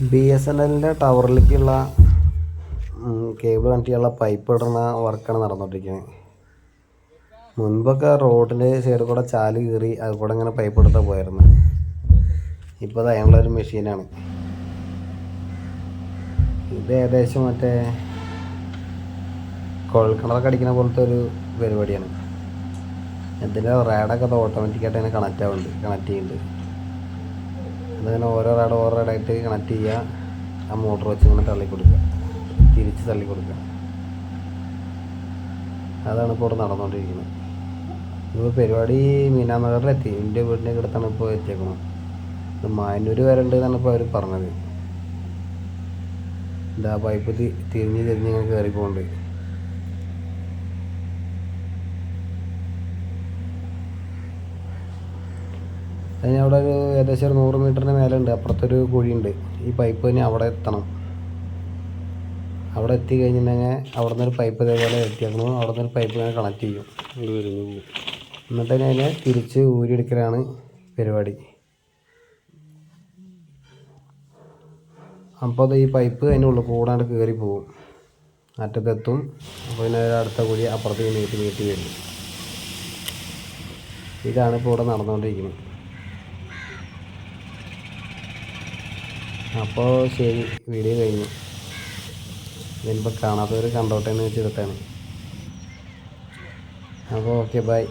B S N എല്ലിന്റെ ടവറിലേക്കുള്ള cable connect ചെയ്യാനുള്ള പൈപ്പ് ഇടുന്ന വർക്കാണ് നടന്നുകൊണ്ടിരിക്കുന്നത് മുൻപൊക്കെ റോഡിന്റെ സൈഡിൽ കൂടെ ചാൽ കീറി അത് കൂടെ ഇങ്ങനെ പൈപ്പ് എടുത്താൽ പോയിരുന്നു. ഇപ്പോൾ അത് അതിനുള്ള ഒരു മെഷീനാണ്. ഇത് ഏകദേശം മറ്റേ കുഴൽക്കിണറൊക്കെ അടിക്കുന്ന പോലത്തെ ഒരു പരിപാടിയാണ്. ഇതിന്റെ റാഡൊക്കെ അത് ഓട്ടോമാറ്റിക്കായിട്ട് അതിനെ കണക്റ്റ് ആവുന്നുണ്ട് കണക്ട് ചെയ്യുന്നുണ്ട് അതിങ്ങനെ ഓരോ റാഡ് ഓരോ റാഡായിട്ട് കണക്ട് ചെയ്യുക. ആ മോട്ടർ വെച്ച് ഇങ്ങനെ തള്ളി കൊടുക്കുക. തിരിച്ച് തള്ളി കൊടുക്കുക. അതാണ് ഇപ്പോൾ ഇവിടെ നടന്നുകൊണ്ടിരിക്കുന്നത് ഇപ്പോൾ പരിപാടി മീനാനഗറിലെത്തി എന്റെ വീടിന്റെ അടുത്താണ് ഇപ്പോൾ എത്തിയേക്കുന്നത് ഇത് മാനൂർ വരെ ഉണ്ട് എന്നാണ് ഇപ്പോൾ അവർ പറഞ്ഞത്. ഇതാ പൈപ്പ് തിരിഞ്ഞ് തിരിഞ്ഞ് ഇങ്ങനെ കയറി അതിന് അവിടെ ഒരു ഏകദേശം ഒരു നൂറ് മീറ്ററിന് മേലെ ഉണ്ട് അപ്പുറത്തൊരു കുഴിയുണ്ട്. ഈ പൈപ്പ് തന്നെ അവിടെ എത്തണം. അവിടെ എത്തി കഴിഞ്ഞിട്ടുണ്ടെങ്കിൽ അവിടെ നിന്നൊരു പൈപ്പ് ഇതേപോലെ എത്തിയേക്കണം. അവിടെ നിന്നൊരു പൈപ്പ് ഇങ്ങനെ കണക്ട് ചെയ്യും. എന്നിട്ട് അതിനെ തിരിച്ച് ഊരിയെടുക്കലാണ് പരിപാടി. അപ്പോൾ അത് ഈ പൈപ്പ് അതിന്റെ ഉള്ളിൽ കൂടാണ്ട് കയറി പോകും. അറ്റത്തെത്തും അപ്പോൾ പിന്നെ അടുത്ത കുഴി അപ്പുറത്തേക്ക് നീട്ടി നീട്ടി വരും. ഇതാണ് ഇപ്പോൾ ഇവിടെ നടന്നുകൊണ്ടിരിക്കുന്നത്. അപ്പോൾ ശരി വീഡിയോ കഴിഞ്ഞു. ഇതിനിപ്പോൾ കാണാത്തവർ കണ്ടോട്ടെ എന്ന് വെച്ചിട്ടാണ് അപ്പോൾ ഓക്കെ ബൈ